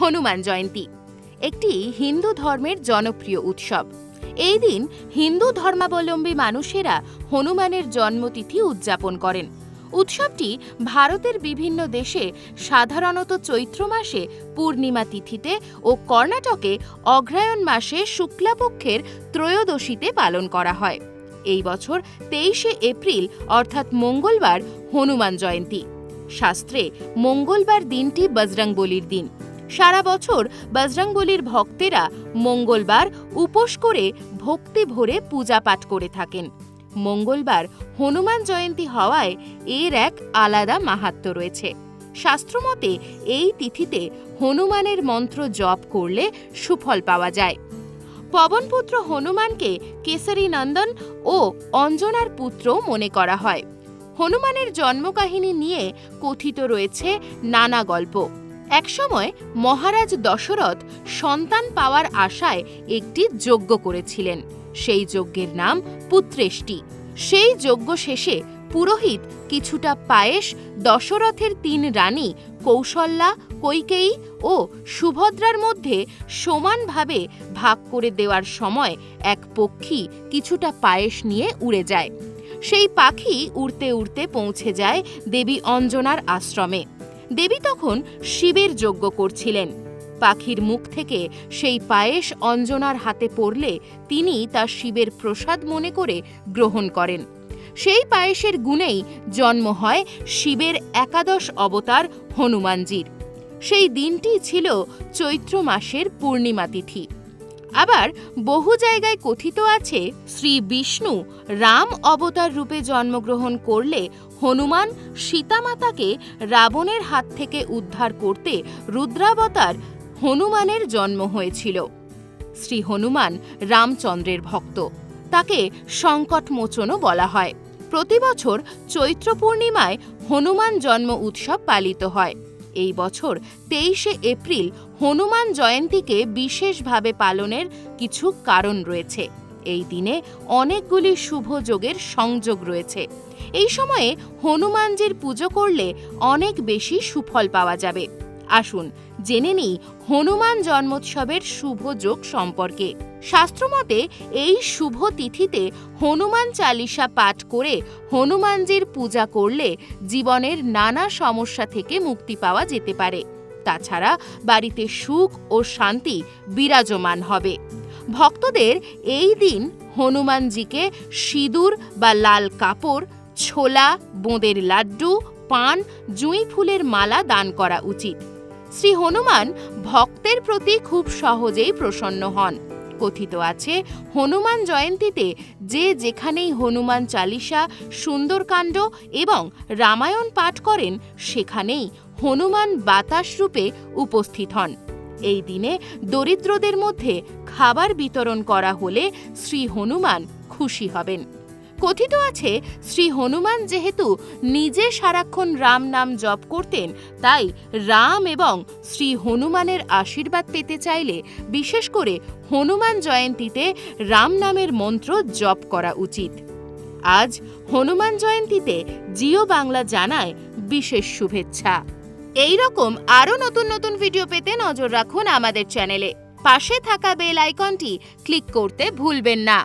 হনুমান জয়ন্তী। একটি হিন্দু ধর্মের জনপ্রিয় উৎসব। এই দিন হিন্দু ধর্মাবলম্বী মানুষেরা হনুমানের জন্মতিথি উদযাপন করেন। উৎসবটি ভারতের বিভিন্ন দেশে সাধারণত চৈত্র মাসে পূর্ণিমা তিথিতে ও কর্ণাটকে অগ্রায়ণ মাসে শুক্লাপক্ষের ত্রয়োদশীতে পালন করা হয়। এই বছর তেইশে এপ্রিল, অর্থাৎ মঙ্গলবার, হনুমান জয়ন্তী। শাস্ত্রে মঙ্গলবার দিনটি বজরংবলির দিন। সারা বছর বজরংবলির ভক্তেরা মঙ্গলবার উপোস করে ভক্তি ভরে পূজা পাঠ করে থাকেন। মঙ্গলবার হনুমান জয়ন্তী হওয়ায় এর এক আলাদা মাহাত্ম্য রয়েছে। শাস্ত্রমতে এই তিথিতে হনুমানের মন্ত্র জপ করলে সুফল পাওয়া যায়। পবনপুত্র হনুমানকে কেসরী নন্দন ও অঞ্জনার পুত্র মনে করা হয়। হনুমানের জন্মকাহিনী নিয়ে কথিত রয়েছে নানা গল্প। একসময় মহারাজ দশরথ সন্তান পাওয়ার আশায় একটি যজ্ঞ করেছিলেন। সেই যজ্ঞের নাম পুত্রেষ্টি। সেই যজ্ঞ শেষে পুরোহিত কিছুটা পায়েস, দশরথের তিন রানী কৌশল্যা, কৈকেয়ী ও সুভদ্রার মধ্যে সমানভাবে ভাগ করে দেওয়ার সময় এক পক্ষী কিছুটা পায়েস নিয়ে উড়ে যায়। সেই পাখি উড়তে উড়তে পৌঁছে যায় দেবী অঞ্জনার আশ্রমে। দেবী তখন শিবের যজ্ঞ করছিলেন। পাখির মুখ থেকে সেই পায়েস অঞ্জনার হাতে পড়লে তিনি তা শিবের প্রসাদ মনে করে গ্রহণ করেন। সেই পায়েসের গুণেই জন্ম হয় শিবের একাদশ অবতার হনুমানজির। সেই দিনটি ছিল চৈত্র মাসের পূর্ণিমা তিথি। আবার বহু জায়গায় কথিত আছে, শ্রী বিষ্ণু রাম অবতার রূপে জন্মগ্রহণ করলে হনুমান সীতামাতাকে রাবণের হাত থেকে উদ্ধার করতে রুদ্রাবতার হনুমানের জন্ম হয়েছিল। শ্রী হনুমান রামচন্দ্রের ভক্ত। তাকে সংকটমোচনও বলা হয়। প্রতি বছর চৈত্র পূর্ণিমায় হনুমান জন্ম উৎসব পালিত হয়। এই বছর তেইশে এপ্রিল হনুমান জয়ন্তীকে বিশেষভাবে পালনের কিছু কারণ রয়েছে। এই দিনে অনেকগুলি শুভ যোগের সংযোগ রয়েছে। এই সময়ে হনুমানজির পুজো করলে অনেক বেশি সুফল পাওয়া যাবে। আসুন, জেনে নিই হনুমান জন্মোৎসবের শুভ যোগ সম্পর্কে। শাস্ত্রমতে এই শুভ তিথিতে হনুমান চালিসা পাঠ করে হনুমানজির পূজা করলে জীবনের নানা সমস্যা থেকে মুক্তি পাওয়া যেতে পারে। তাছাড়া বাড়িতে সুখ ও শান্তি বিরাজমান হবে। ভক্তদের এই দিন হনুমানজিকে সিঁদুর বা লাল কাপড়, ছোলা, বোঁদের লাড্ডু, পান, জুঁই ফুলের মালা দান করা উচিত। শ্রী হনুমান ভক্তের প্রতি খুব সহজেই প্রসন্ন হন। কথিত আছে, হনুমান জয়ন্তীতে যে যেখানেই হনুমান চালিসা, সুন্দরকাণ্ড এবং রামায়ণ পাঠ করেন, সেখানেই হনুমান বাতাস রূপে উপস্থিত হন। এই দিনে দরিদ্রদের মধ্যে খাবার বিতরণ করা হলে শ্রী হনুমান খুশি হবেন। কথিত আছে, শ্রী হনুমান যেহেতু নিজে সারাক্ষণ রাম নাম জপ করতেন, তাই রাম এবং শ্রী হনুমানের আশীর্বাদ পেতে চাইলে বিশেষ করে হনুমান জয়ন্তীতে রাম নামের মন্ত্র জপ করা উচিত। আজ হনুমান জয়ন্তীতে জিও বাংলা জানায় বিশেষ শুভেচ্ছা। এই রকম আরও নতুন নতুন ভিডিও পেতে নজর রাখুন আমাদের চ্যানেলে। পাশে থাকা বেল আইকনটি ক্লিক করতে ভুলবেন না।